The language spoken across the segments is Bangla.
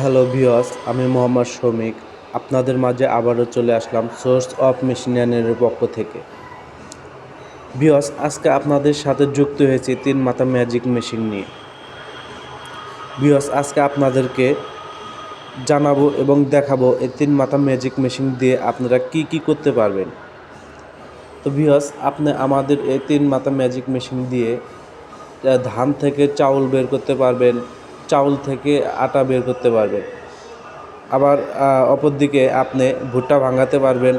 হ্যালো ভিওস আমি মোহাম্মদ শমিক। আপনাদের মাঝে আবারও চলে আসলাম সোর্স অফ মেশিনিয়ানের পক্ষ থেকে। ভিওস আজকে আপনাদের সাথে যুক্ত হয়েছি তিন মাথা ম্যাজিক মেশিন নিয়ে। ভিওস আজকে আপনাদেরকে জানাব এবং দেখাবো এই তিন মাথা ম্যাজিক মেশিন দিয়ে আপনারা কি কি করতে পারবেন। তো ভিওস আপনি আমাদের এই তিন মাথা ম্যাজিক মেশিন দিয়ে ধান থেকে চাউল বের করতে পারবেন চাউল থেকে আটা বের করতে পারবেন। আবার অপরদিকে আপনি ভুট্টা ভাঙাতে পারবেন।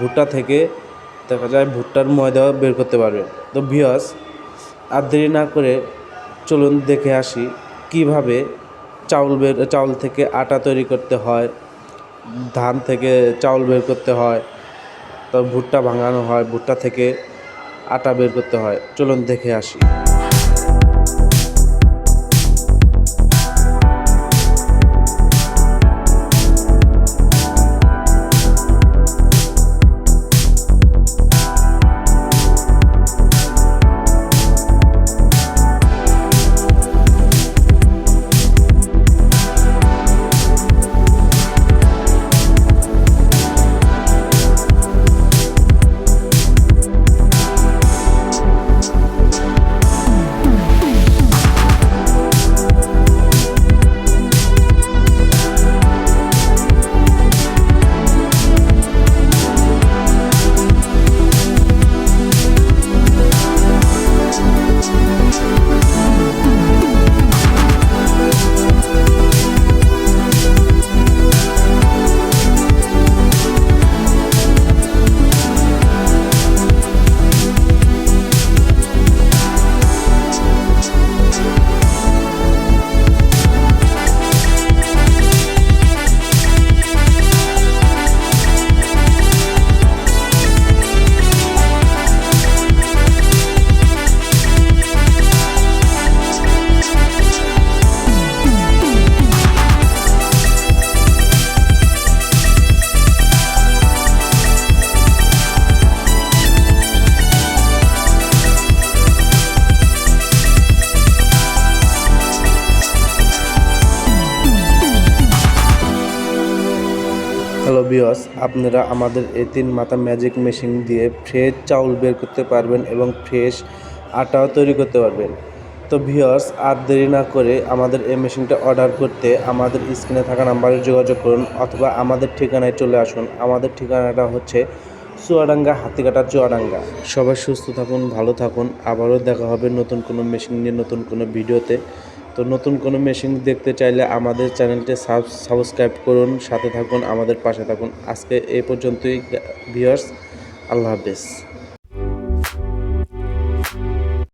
ভুট্টা থেকে দেখা যায় ভুট্টার ময়দা বের করতে পারবেন। তো ভিওস আর দেরি না করে চলুন দেখে আসি কীভাবে চাউল বের, চাউল থেকে আটা তৈরি করতে হয়, ধান থেকে চাউল বের করতে হয়, তো ভুট্টা ভাঙানো হয়, ভুট্টা থেকে আটা বের করতে হয়। চলুন দেখে আসি। হ্যালো বিয়স আপনারা আমাদের এই তিন মাথা ম্যাজিক মেশিন দিয়ে ফ্রেশ চাউল বের করতে পারবেন এবং ফ্রেশ আটাও তৈরি করতে পারবেন। তো ভিওস আর দেরি না করে আমাদের এই মেশিনটা অর্ডার করতে আমাদের স্ক্রিনে থাকা নাম্বারে যোগাযোগ করুন অথবা আমাদের ঠিকানায় চলে আসুন। আমাদের ঠিকানাটা হচ্ছে চুয়াডাঙ্গা হাতিকাটা চুয়াডাঙ্গা। সবাই সুস্থ থাকুন, ভালো থাকুন। আবারও দেখা হবে নতুন কোনো মেশিন নিয়ে নতুন কোনো ভিডিওতে তো নতুন কোনো মেশিন দেখতে চাইলে আমাদের চ্যানেলটি সাবস্ক্রাইব করুন, সাথে থাকুন, আমাদের পাশে থাকুন। আজকে এই পর্যন্তই ভিউয়ার্স আল্লাহ হাফেজ।